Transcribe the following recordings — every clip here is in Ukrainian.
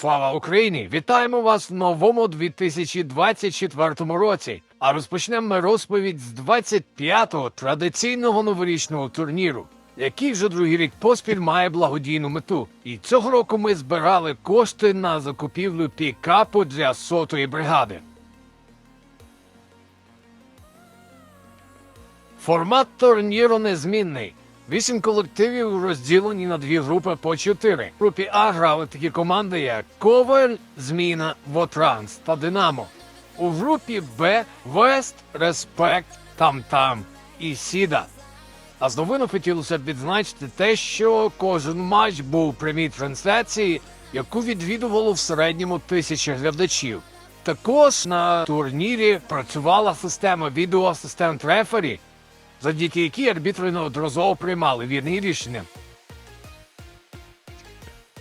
Слава Україні! Вітаємо вас в новому 2024 році. А розпочнемо ми розповідь з 25-го традиційного новорічного турніру, який вже другий рік поспіль має благодійну мету. І цього року ми збирали кошти на закупівлю пікапу для сотої бригади. Формат турніру незмінний. Вісім колективів розділені на дві групи по чотири. В групі А грали такі команди, як Коваль, Зміна, Вотранс та Динамо. У групі Б Вест, Респект, Там-Там і Сіда. А з новин хотілося б відзначити те, що кожен матч був прямій трансляції, яку відвідувало в середньому тисячі глядачів. Також на турнірі працювала система відеоасистент рефері, завдяки якій арбітри неодноразово приймали вірні рішення.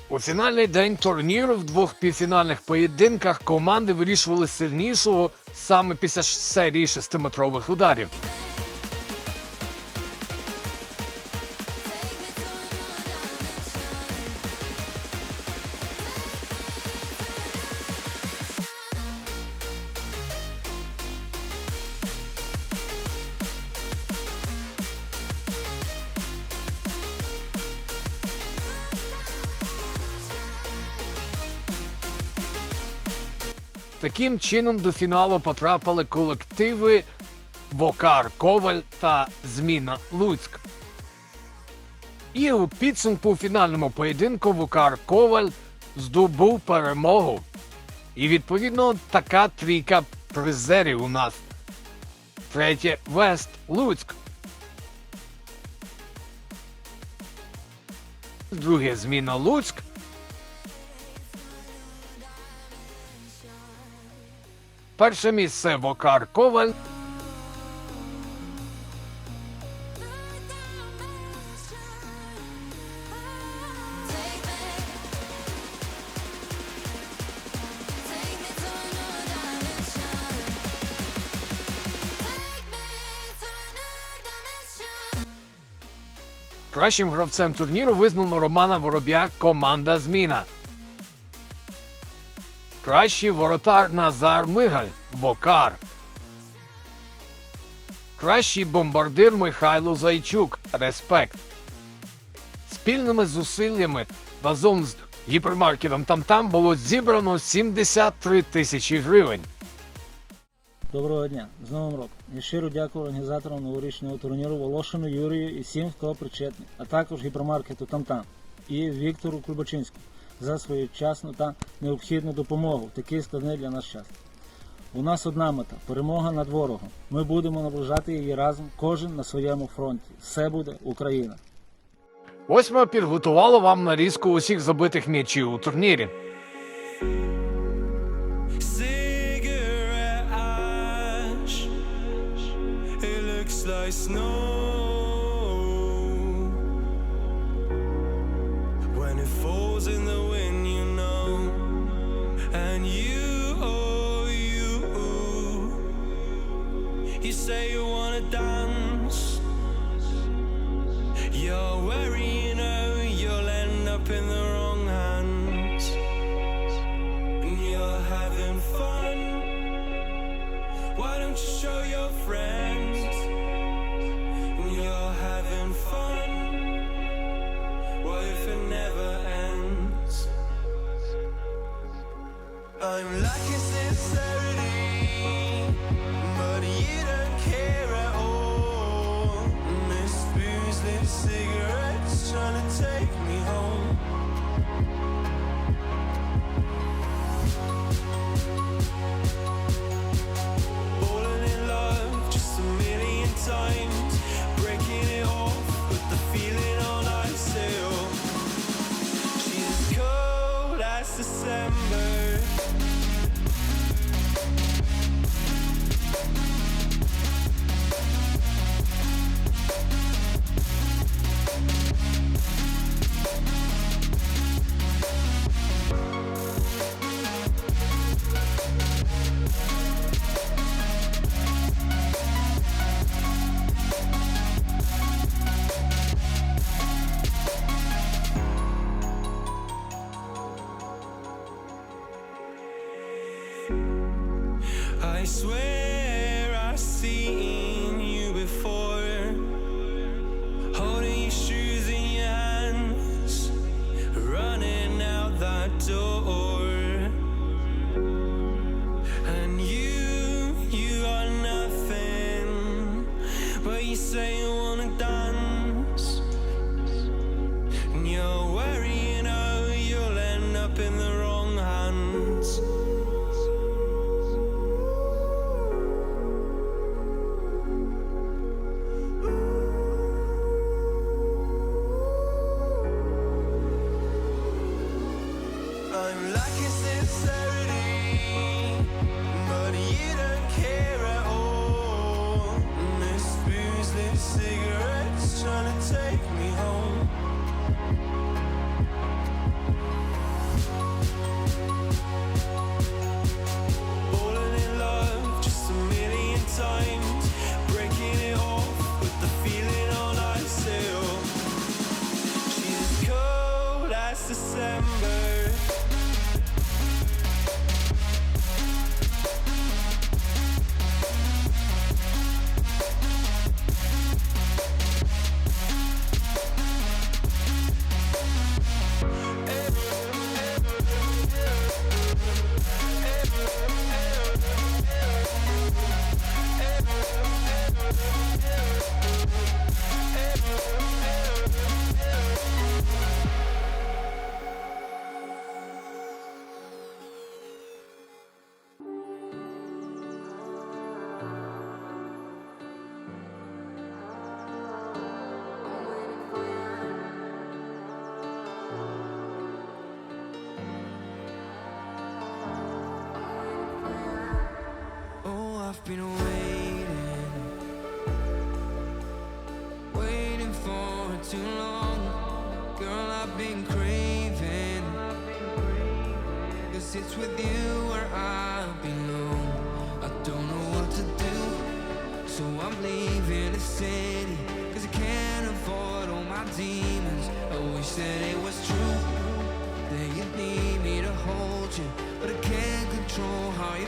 У фінальний день турніру в двох півфінальних поєдинках команди вирішували сильнішого саме після серії шестиметрових ударів. Таким чином до фіналу потрапили колективи Вокар Коваль та Зміна Луцьк. І у підсумку у фінальному поєдинку Вокар Коваль здобув перемогу. І відповідно така трійка призерів у нас. Третє Вест Луцьк. Друге зміна Луцьк. Перше місце Вокар Коваль. Кращим гравцем турніру визнано Романа Вороб'я команда Зміна. Кращий воротар Назар Мигаль Бокар. Кращий бомбардир Михайло Зайчук Респект. Спільними зусиллями разом з гіпермаркетом там-там було зібрано 73 тисячі гривень. Доброго дня, з Новим роком. Я щиро дякую організаторам новорічного турніру Волошину Юрію і всім, хто причетний, а також гіпермаркету Тамтам і Віктору Клюбачинському за своєчасну та необхідну допомогу в такий складний для нас час. У нас одна мета перемога над ворогом. Ми будемо наближати її разом, кожен на своєму фронті. Все буде Україна. Ось ми підготували вам нарізку усіх забитих м'ячів у турнірі. cigarette ash. It looks like snow in the wrong hands and you're having fun. Why don't you show your friends? And you're having fun. What if it never ends? I'm lacking sincerity, but you don't care at all. Miss cigarettes, trying to take me home. I swear I've seen you before. Holding your shoes in your hands, running out that door. And you, you are nothing, but you say cigarettes, trying to take me home. Been waiting, waiting for too long. Girl, I've been craving, cause it's with you where I belong. I don't know what to do, so I'm leaving the city, cause I can't afford all my demons. I wish that it was true. That you need me to hold you, but I can't control how you're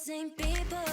same people,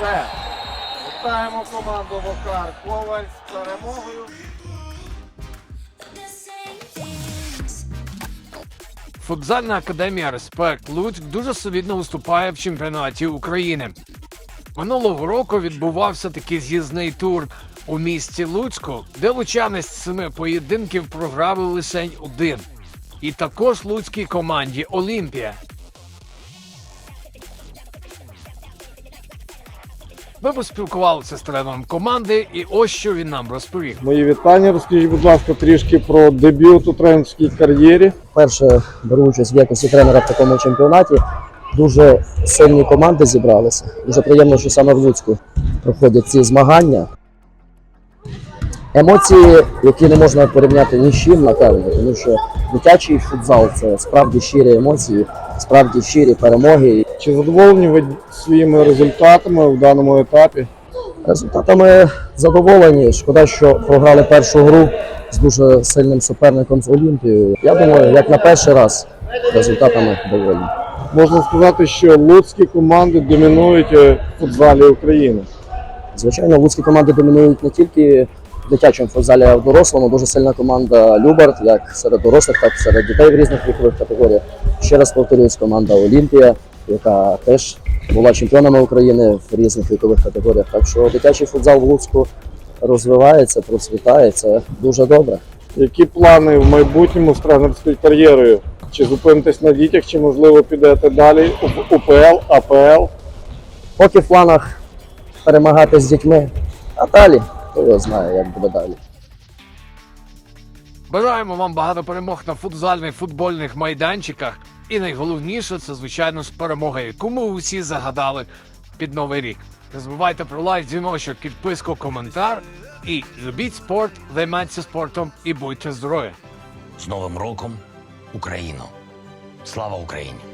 Все. Вітаємо команду Вокар Коваль з перемогою. Футзальна академія Респект Луцьк дуже солідно виступає в чемпіонаті України. Минулого року відбувався такий з'їзний тур у місті Луцьку, де лучани з семи поєдинків програли лише один. І також луцькій команді Олімпія. Ми поспілкувалися з тренером команди, і ось що він нам розповів. Мої вітання. Розкажіть, будь ласка, трішки про дебют у тренерській кар'єрі. Перше беру участь в якості тренера в такому чемпіонаті. Дуже сильні команди зібралися. Дуже приємно, що саме в Луцьку проходять ці змагання. Емоції, які не можна порівняти ні з чим, напевно, тому що дитячий футзал це справді щирі емоції, справді щирі перемоги. Чи задоволені ви своїми результатами в даному етапі? Результатами задоволені. Шкода, що програли першу гру з дуже сильним суперником з Олімпією. Я думаю, як на перший раз результатами доволі. Можна сказати, що луцькі команди домінують е, в футзалі України. Звичайно, луцькі команди домінують не тільки дитячому футзалі, а в дорослому. Дуже сильна команда Любард, як серед дорослих, так і серед дітей в різних вікових категоріях. Ще раз повторюсь, команда Олімпія, яка теж була чемпіонами України в різних вікових категоріях. Так що дитячий футзал в Луцьку розвивається, процвітає. Це дуже добре. Які плани в майбутньому з тренерською кар'єрою? Чи зупинитесь на дітях, чи можливо підете далі в УПЛ, АПЛ? Поки в планах перемагати з дітьми, а далі, хто його знає, як буде далі. Бажаємо вам багато перемог на футзальних футбольних майданчиках. І найголовніше це, звичайно, з перемоги, яку ми усі загадали під новий рік. Не забувайте про лайк, дзвіночок, підписку, коментар. І любіть спорт, займайтеся спортом і будьте здорові! З Новим роком Україну! Слава Україні!